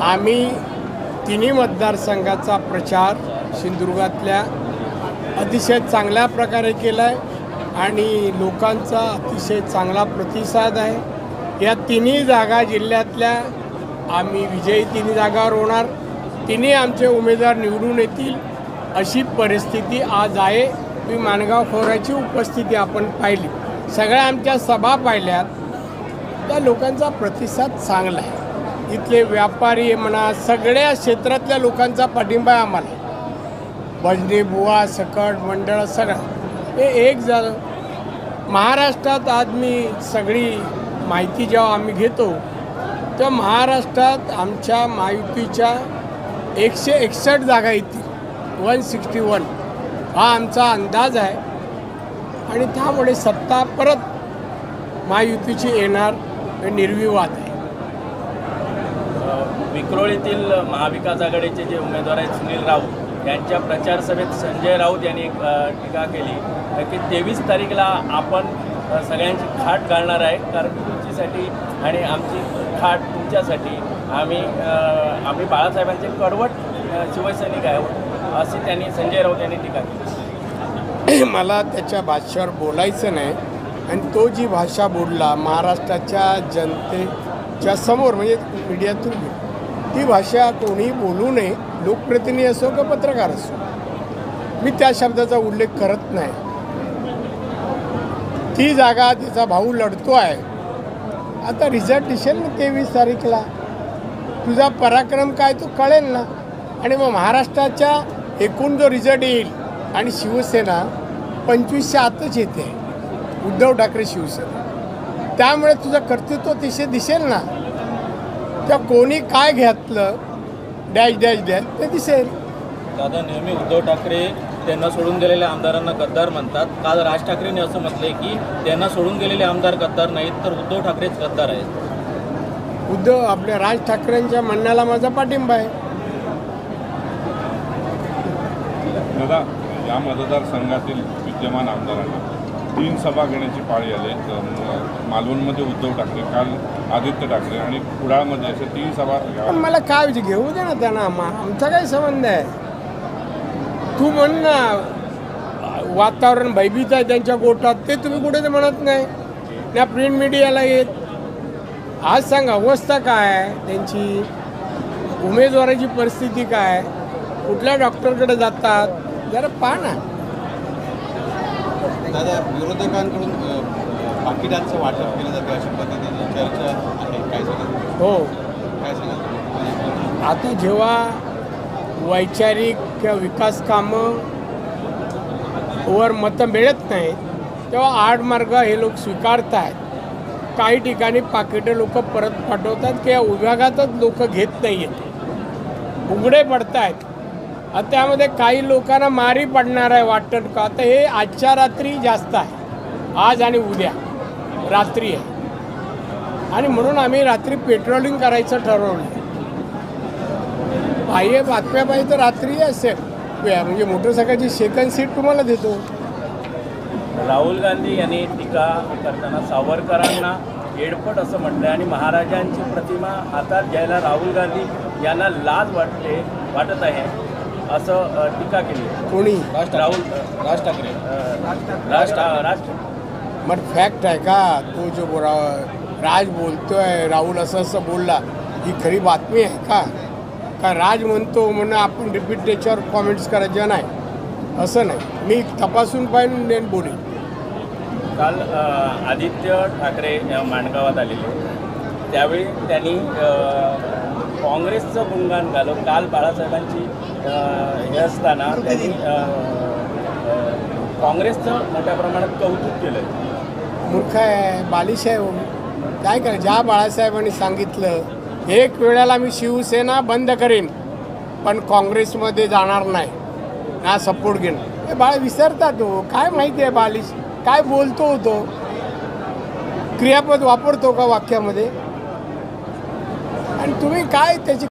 आम्ही तिन्ही मतदारसंघाचा प्रचार सिंधुदुर्गातल्या अतिशय चांगल्या प्रकारे केला आहे आणि लोकांचा अतिशय चांगला प्रतिसाद आहे. या तिन्ही जागा जिल्ह्यातल्या आम्ही विजयी तिन्ही जागावर होणार तिन्ही आमचे उमेदवार निवडून येतील अशी परिस्थिती आज आहे. मी माणगाव खोऱ्याची उपस्थिती आपण पाहिली. सगळ्या आमच्या सभा पाहिल्यात. त्या लोकांचा प्रतिसाद चांगला आहे. इथले व्यापारी म्हणा सगळ्या क्षेत्रातल्या लोकांचा पाठिंबा आहे आम्हाला. भजनी बुवा सकट मंडळ सगळं. हे एक झालं. महाराष्ट्रात आज मी सगळी माहिती जेव्हा आम्ही घेतो तेव्हा महाराष्ट्रात आमच्या महायुतीच्या एकशे एकसष्ट जागा येतील वन सिक्स्टी वन. हा आमचा अंदाज आहे. आणि त्यामुळे सत्ता परत महायुतीची येणार हे निर्विवाद आहे. विक्रोळीतील महाविकास आघाडीचे जे उमेदवार आहेत सुनील राऊत यांच्या प्रचार सभेत संजय राऊत यांनी एक टीका केली की तेवीस तारीखला आपण सगळ्यांची खाट घालणार आहे. कारण तुमच्यासाठी आणि आमची खाट तुमच्यासाठी आम्ही आम्ही बाळासाहेबांचे कडवट शिवसैनिक आहोत अशी त्यांनी संजय राऊत यांनी टीका केली. मला त्याच्या भाषेवर बोलायचं नाही. आणि तो जी भाषा बोलला महाराष्ट्राच्या जनते च्या समोर म्हणजे मीडियातून ती भाषा कोणी बोलू नये लोकप्रतिनिधी असो किंवा पत्रकार असो. मी त्या शब्दाचा उल्लेख करत नाही. ती जागा तिचा भाऊ लढतो आहे. आता रिझल्ट दिसेल ना तेवीस तारीखला. तुझा पराक्रम काय तो कळेल ना. आणि मग महाराष्ट्राच्या एकूण जो रिझल्ट येईल आणि शिवसेना पंचवीसच्या आतच येते. उद्धव ठाकरे शिवसेना. त्यामुळे तुझं कर्तृत्व तिथे दिसेल ना. त्या कोणी काय घेतलं डॅश डॅश डॅश ते दिसेल. दादा नेहमी उद्धव ठाकरे त्यांना सोडून गेलेल्या आमदारांना गद्दार म्हणतात. काल राज ठाकरेंनी असं म्हटलंय की त्यांना सोडून गेलेले आमदार गद्दार नाहीत तर उद्धव ठाकरेच गद्दार आहेत. उद्धव आपल्या राज ठाकरेंच्या म्हणण्याला माझा पाठिंबा आहे. दादा या मतदारसंघातील विद्यमान आमदारांना तीन सभा घेण्याची पाळी आली मालवणमध्ये उद्धव ठाकरे काल आदित्य ठाकरे आणि कुडाळमध्ये अशा तीन सभा पण मला काय घेऊ दे ना त्यांना आमचा काय संबंध आहे. तू म्हण ना वातावरण भयभीत आहे त्यांच्या गोटात ते तुम्ही कुठे ते म्हणत नाही. त्या प्रिंट मीडियाला येत. आज सांगा अवस्था काय आहे? त्यांची उमेदवाराची परिस्थिती काय कुठल्या डॉक्टरकडे जातात? जरा पहा ना. दादा विरोधकांकडून पाकिटांचं वाटप केलं जातं अशा पद्धतीने चर्चा आहे. काय सांगाल? हो. काय सांगाल तुम्ही? आता जेव्हा वैचारिक किंवा विकास कामं वर मतं मिळत नाहीत तेव्हा आडमार्ग हे लोक स्वीकारत आहेत काही ठिकाणी पाकिटं लोक परत पाठवतात किंवा विभागातच लोक घेत नाही आहेत उघडे पडत आहेत त्यामध्ये काही लोकांना मारी पडणार आहे वाटतं का? आता हे आजच्या रात्री जास्त आहे. आज आणि उद्या. रात्री आहे. आणि म्हणून आम्ही रात्री पेट्रोलिंग करायचं ठरवलं बाह्य बातम्या पाहिजे तर रात्री असेल. म्हणजे मोटरसायकलची सेकंड सीट तुम्हाला देतो. राहुल गांधी यांनी टीका करताना सावरकरांना एडपट असं म्हटलं आणि महाराजांची प्रतिमा हातात घ्यायला राहुल गांधी यांना लाज वाटते वाटत आहे. असं टीका केली. कोणी? राहुल राज ठाकरे. राज ठा- राज मग फॅक्ट आहे का? तो जो बोरा राज बोलतोय राहुल असं असं बोलला ही खरी बातमी आहे का? का राज म्हणतो म्हणून आपण रिपीट त्याच्यावर कॉमेंट्स करायच्या नाही? असं नाही. मी तपासून पाहिजे నేను बोलेन. काल आदित्य ठाकरे माणगावात आलेले. त्यावेळी त्यांनी काँग्रेसचं गुणगान घालून काल बाळासाहेबांची हे असताना त्यांनी काँग्रेसचं मोठ्या प्रमाणात कौतुक केलं मूर्ख आहे बालिश आहे. काय करा ज्या बाळासाहेबांनी सांगितलं एक वेळेला मी शिवसेना बंद करेन पण काँग्रेसमध्ये जाणार नाही. ना सपोर्ट घेईन. हे बाळ विसरतात हो. काय माहिती आहे बालिश? काय बोलतो होतो क्रियापद वापरतो का वाक्यामध्ये? आणि तुम्ही काय त्याची